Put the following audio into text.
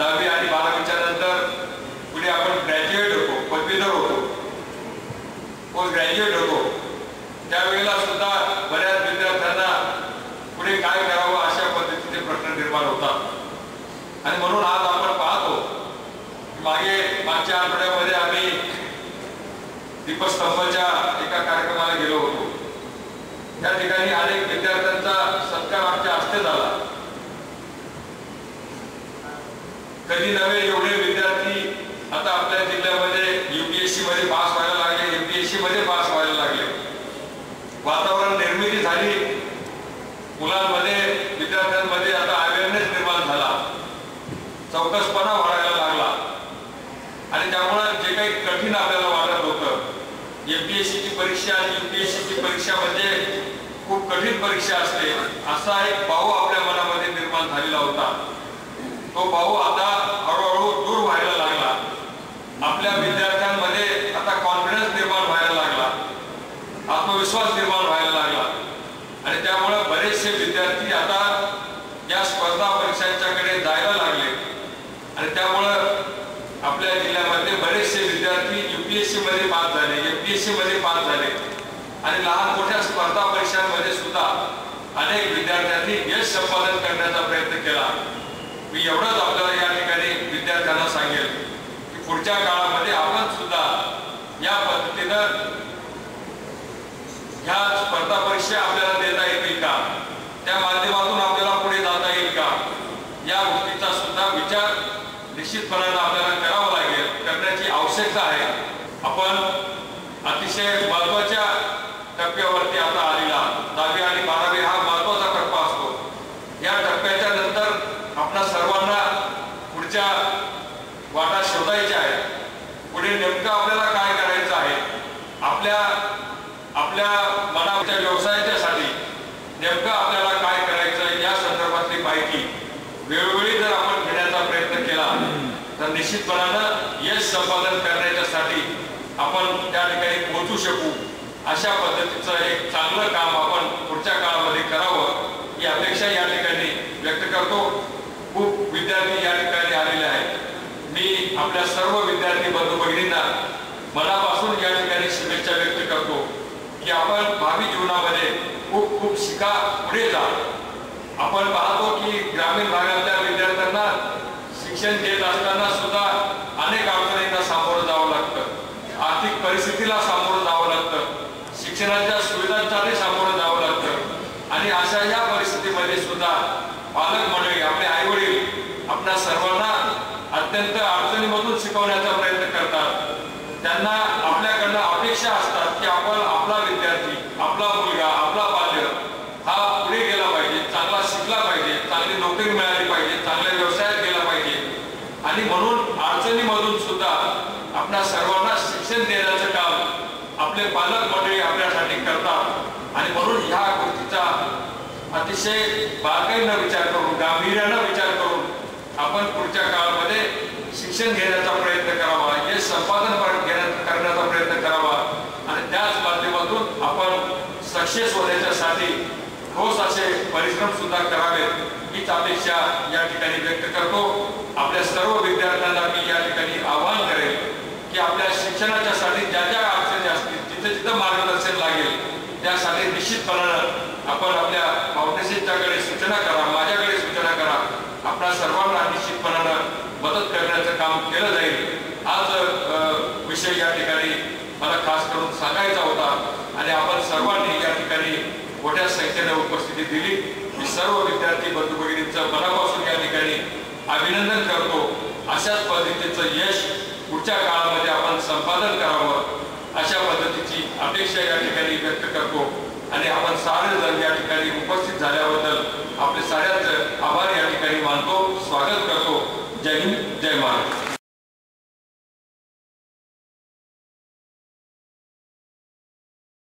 दहावी आणि बारावीच्या नंतर पुढे आपण ग्रॅज्युएट होतो पदवीधर होतो. पोस्ट ग्रॅज्युएट होतो. त्यावेळेला सुद्धा बऱ्याच विद्यार्थ्यांना पुढे काय करावं अशा पद्धतीचे प्रश्न निर्माण होतात. आणि म्हणून आज आपण पाहतो मागे मागच्या आठवड्यामध्ये आम्ही दीपस्तंभाच्या एका कार्यक्रमाला गेलो होतो त्या ठिकाणी अनेक विद्यार्थ्यांचा सत्कार आमच्या हस्ते झाला कधी नव्हे एवढे विद्यार्थी आता आपल्या जिल्ह्यामध्ये युपीएससी मध्ये पास व्हायला लागले एमपीएससी मध्ये पास व्हायला लागले. वातावरण निर्मिती झाली. मुलांमध्ये विद्यार्थ्यांमध्ये आता अवेअरनेस निर्माण झाला. चौकसपणा वाढायला लागला. आणि त्यामुळे जे काही कठीण आपल्याला वाटत होतं एमपीएससी ची परीक्षा आणि युपीएससी ची परीक्षा म्हणजे खूप कठीण परीक्षा असते असा एक भाव आपल्या मनामध्ये निर्माण झालेला होता. तो भाऊ आता हळूहळू दूर व्हायला लागला. आपल्या विद्यार्थ्यांमध्ये आता कॉन्फिडन्स निर्माण व्हायला लागला. आत्मविश्वास निर्माण व्हायला लागला. आणि त्यामुळे बरेचसे विद्यार्थी आता या स्पर्धा परीक्षांच्याकडे जायला लागले. आणि त्यामुळं आपल्या जिल्ह्यामध्ये बरेचसे विद्यार्थी युपीएससी मध्ये पास झाले एमपीएससी मध्ये पास झाले. आणि लहान मोठ्या स्पर्धा परीक्षांमध्ये सुद्धा अनेक विद्यार्थ्यांनी यश संपादन करण्याचा प्रयत्न केला. मी एवढंच आपल्याला या ठिकाणी विद्यार्थ्यांना सांगेल की पुढच्या काळामध्ये आपण सुद्धा या पद्धतीनं ह्या स्पर्धा परीक्षा आपल्याला देता येतील का? त्या माध्यमातून आपल्याला पुढे जाता येईल का? या गोष्टीचा सुद्धा विचार निश्चितपणानं आपल्याला करावा लागेल करण्याची आवश्यकता आहे. आपण अतिशय महत्त्वाच्या टप्प्यावर आता आलेला दहावी आणि बारावी हा महत्त्वाचा टप्पा असतो या टप्प्याच्या नंतर आपल्या सर्वांना पुढच्या वाटा शोधायच्या आहेत. पुढे नेमकं आपल्याला काय करायचं आहे? आपल्या आपल्या मनाच्या व्यवसायाच्यासाठी नेमकं आपल्याला काय करायचं आहे? या संदर्भातली माहिती वेळोवेळी जर आपण घेण्याचा प्रयत्न केला तर निश्चितपणानं यश संपादन करण्याच्यासाठी आपण त्या ठिकाणी पोहोचू शकू. अशा पद्धतीचं एक चांगलं काम आपण पुढच्या काळामध्ये करावं ही अपेक्षा या ठिकाणी व्यक्त करतो खूप विद्यार्थी या ठिकाणी आलेले आहेत मी आपल्या सर्व विद्यार्थी बंधू भगिनींना मनापासून या ठिकाणी शुभेच्छा व्यक्त करतो की आपण भावी जीवनामध्ये खूप खूप शिका पुढे जा. आपण पाहतो की ग्रामीण भागातल्या विद्यार्थ्यांना शिक्षण देत असताना सुद्धा अनेक अडचणींना सामोरं जावं लागतं. आर्थिक परिस्थितीला सामोरं जावं लागतं. शिक्षणाच्या सुविधांसाठी सामोरं जावं लागतं. आणि अशा या परिस्थितीमध्ये सुद्धा पालक मंडळी आपले आई वडील आपल्या सर्वांना अत्यंत अडचणीमधून शिकवण्याचा प्रयत्न करतात त्यांना आपल्याकडनं अपेक्षा असतात की आपण आपला विद्यार्थी आपला मुलगा आपला बाल्य हा पुढे गेला पाहिजे चांगला शिकला पाहिजे चांगली नोकरी मिळाली पाहिजे चांगल्या व्यवसायात गेला पाहिजे आणि म्हणून अडचणीमधून सुद्धा आपल्या सर्वांना शिक्षण देण्याचं काम आपले पालक मंडळी आपल्यासाठी करतात. आणि म्हणून ह्या गोष्टीचा अतिशय बारकाईनं विचार करून गांभीर्यानं विचार करून आपण पुढच्या काळामध्ये शिक्षण घेण्याचा प्रयत्न करावा हे संपादन करण्याचा प्रयत्न करावा. आणि त्याच माध्यमातून आपण सक्सेस होण्याच्यासाठी ठोस असे परिश्रम सुद्धा करावेत हीच अपेक्षा या ठिकाणी व्यक्त करतो आपल्या सर्व विद्यार्थ्यांना मी या ठिकाणी आवाहन करेल की आपल्या शिक्षणाच्या साठी ज्या ज्या अडचणी असतील जिथे जिथं मार्गदर्शन लागेल त्यासाठी निश्चितपणानं आपण आपल्या फाउंडेशनच्याकडे सूचना करा माझ्याकडे सूचना करा. आपल्या सर्वांना निश्चितपणानं मदत करण्याचं काम केलं जाईल. आज विषय या ठिकाणी मला खास करून सांगायचा होता आणि आपण सर्वांनी या ठिकाणी मोठ्या संख्येने उपस्थिती दिली. मी सर्व विद्यार्थी बंधू भगिनींचं मनापासून या ठिकाणी अभिनंदन करतो. अशाच पद्धतीचं यश पुढच्या काळामध्ये आपण संपादन करावं. स्वागत करतो. जय हिंद जय महाराष्ट्र.